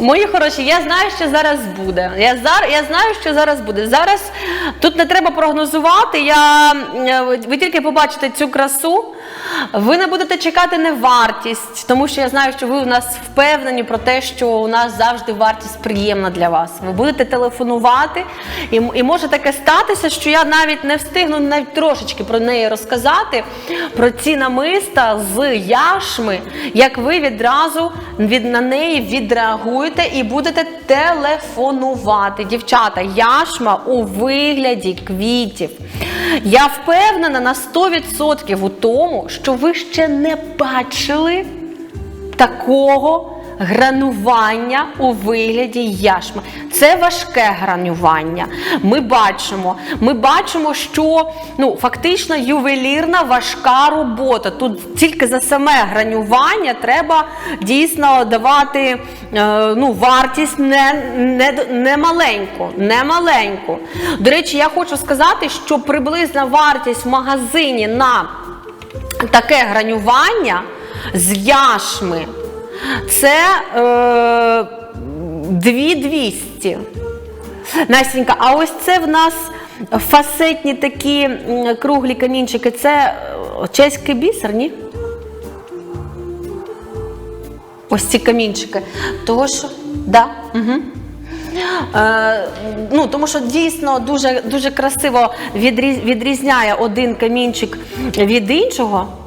Мої хороші, я знаю, що зараз буде. Я зар, я знаю, що зараз буде. Зараз тут не треба прогнозувати. Я, ви тільки побачите цю красу. Ви не будете чекати не вартість, тому що я знаю, що ви у нас впевнені про те, що у нас завжди вартість приємна для вас. Ви будете телефонувати, і, і може таке статися, що я навіть не встигну навіть трошечки про неї розказати, про ці намиста з яшми, як ви відразу від, на неї відреагуєте і будете телефонувати. Дівчата, яшма у вигляді квітів. Я впевнена на 100% у тому, що ви ще не бачили такого гранування у вигляді яшми. Це важке гранювання. Ми бачимо, ми бачимо, що ну, фактично ювелірна важка робота. Тут тільки за саме гранювання треба дійсно давати е, ну, вартість не, не, не маленьку. Не маленьку. До речі, я хочу сказати, що приблизна вартість в магазині на таке гранювання з яшми це е, 2200. Настенька, а ось це в нас фасетні такі круглі камінчики. Це е, чеський бісер, ні? Ось ці камінчики. Того що, да, угу. Е, ну, тому що дійсно дуже, дуже красиво відрізняє один камінчик від іншого.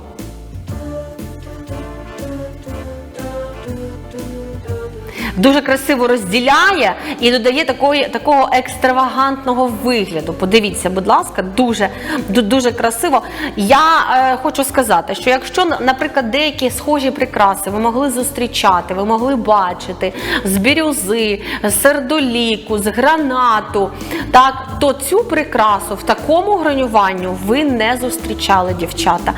Дуже красиво розділяє і додає такої, такого екстравагантного вигляду. Подивіться, будь ласка, дуже, дуже красиво. Я е, хочу сказати, що якщо, наприклад, деякі схожі прикраси ви могли зустрічати, ви могли бачити з бірюзи, з сердоліку, з гранату, так, то цю прикрасу в такому гранюванню ви не зустрічали, дівчата.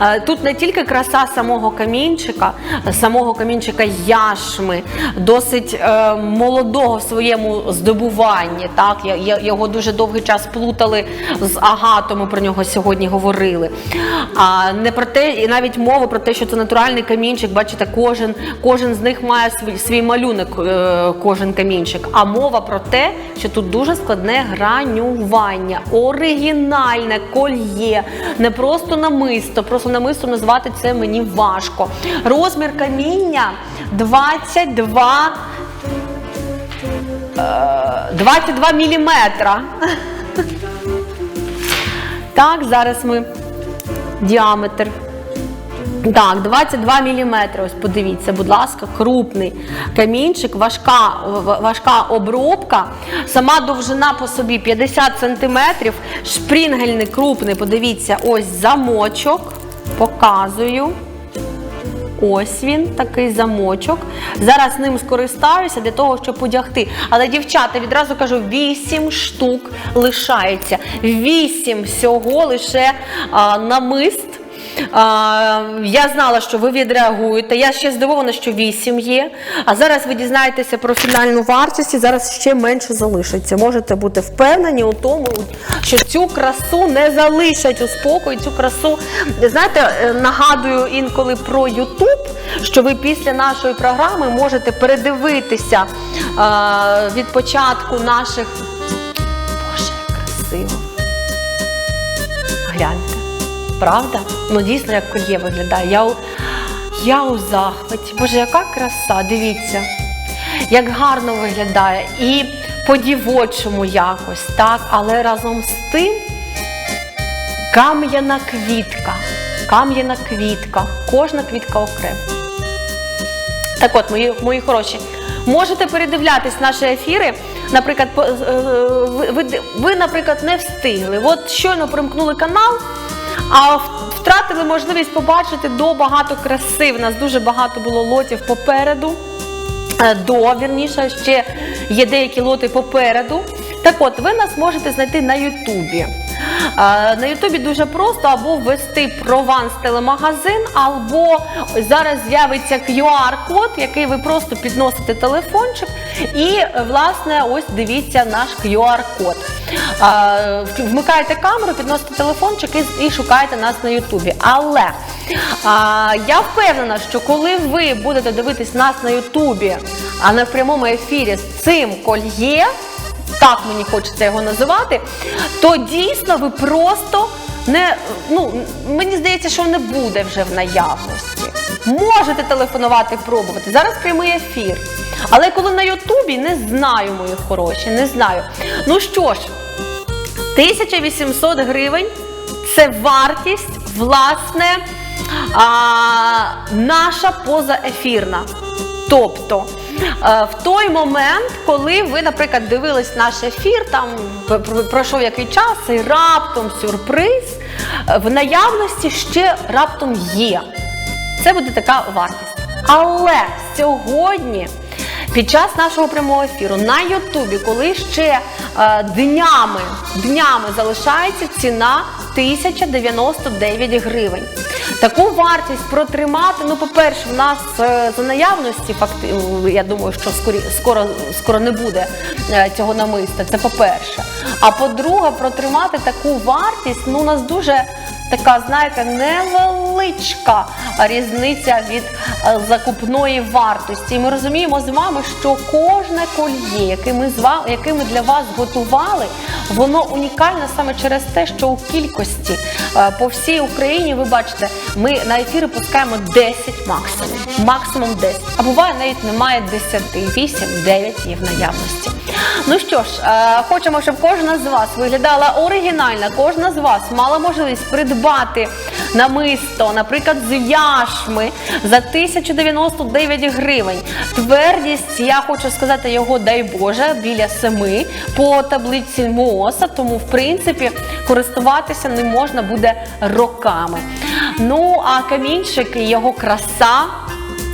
Е, Тут не тільки краса самого камінчика, самого камінчика яшми, досить е, молодого в своєму здобуванні. Так, його дуже довгий час плутали з агатом. Ми про нього сьогодні говорили. А не про те, і навіть мова про те, що це натуральний камінчик. Бачите, кожен, кожен з них має свій, свій малюнок, е, кожен камінчик. А мова про те, що тут дуже складне гранювання, оригінальне кольє, не просто намисто, просто намисто назвати це мені важко. Розмір каміння 22 е, 22 міліметра. Так, зараз ми діаметр. Так, 22 мм. Ось подивіться, будь ласка, крупний камінчик, важка, важка обробка. Сама довжина по собі 50 см. Шпрінгельний крупний, подивіться, ось замочок. Показую. Ось він, такий замочок. Зараз ним скористаюся для того, щоб одягти. Але, дівчата, відразу кажу, 8 штук лишається. 8 всього лише а, намист. Я знала, що ви відреагуєте. Я ще здивована, що 8 є. А зараз ви дізнаєтеся про фінальну вартість і зараз ще менше залишиться. Можете бути впевнені у тому, що цю красу не залишать у спокої. Цю красу, знаєте, е, нагадую інколи про Ютуб, що ви після нашої програми можете передивитися е, від початку наших. Боже, красиво. Гляньте. Правда? Ну дійсно як кольє виглядає. Я, у- я у захваті. Боже, яка краса, дивіться, як гарно виглядає. І по-дівочому якось, так, але разом з тим кам'яна квітка. Кам'яна квітка. Кожна квітка окремо. Так от, мої, мої хороші, можете передивлятись наші ефіри. Наприклад, е, ви, ви, ви, наприклад, не встигли. От щойно примкнули канал, а втратили можливість побачити до багато краси. В нас дуже багато було лотів попереду. Е, До вірніше, ще є деякі лоти попереду. Так от, ви нас можете знайти на Ютубі. Е, На Ютубі дуже просто або ввести Прованс телемагазин, або зараз з'явиться QR-код, який ви просто підносите телефончик, і е, власне ось дивіться наш QR-код. Е, Вмикаєте камеру, підносите телефончик і, і шукаєте нас на Ютубі. Але а, я впевнена, що коли ви будете дивитись нас на Ютубі а не в прямому ефірі з цим кольє, так мені хочеться його називати, то дійсно ви просто не ну мені здається, що не буде вже в наявності. Можете телефонувати, пробувати. Зараз прямий ефір. Але коли на Ютубі, не знаю, мої хороші, не знаю. Ну що ж, 1800 гривень це вартість, власне, а, наша позаефірна. Тобто, в той момент, коли ви, наприклад, дивились наш ефір, там пройшов який час, і раптом сюрприз, е, в наявності ще раптом є. Це буде така вартість. Але сьогодні, під час нашого прямого ефіру на Ютубі, коли ще е, днями, днями залишається ціна 1099 гривень. Таку вартість протримати, ну, по-перше, в нас е, за наявності, факти, я думаю, що скорі, скоро, скоро не буде е, цього намиста. Це по-перше. А по-друге, протримати таку вартість, ну, у нас дуже така, знаєте, невеличка різниця від е, закупної вартості. І ми розуміємо з вами, що кожне кольє, яке ми, з ва- яке ми для вас готували, воно унікальне саме через те, що у кількості е, по всій Україні, ви бачите, ми на ефіри пускаємо 10 максимум. Максимум 10. А буває навіть немає 10, 8, 9 є в наявності. Ну що ж, е, хочемо, щоб кожна з вас виглядала оригінально, кожна з вас мала можливість придбати намисто, наприклад, з яшми за 1099 гривень. Твердість, я хочу сказати, його дай Боже, біля 7 по таблиці МООСа, тому в принципі користуватися не можна буде роками. Ну а камінчик його краса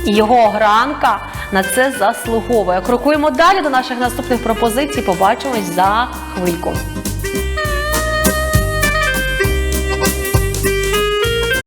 і його огранка на це заслуговує. Крокуємо далі до наших наступних пропозицій. Побачимось за хвильку.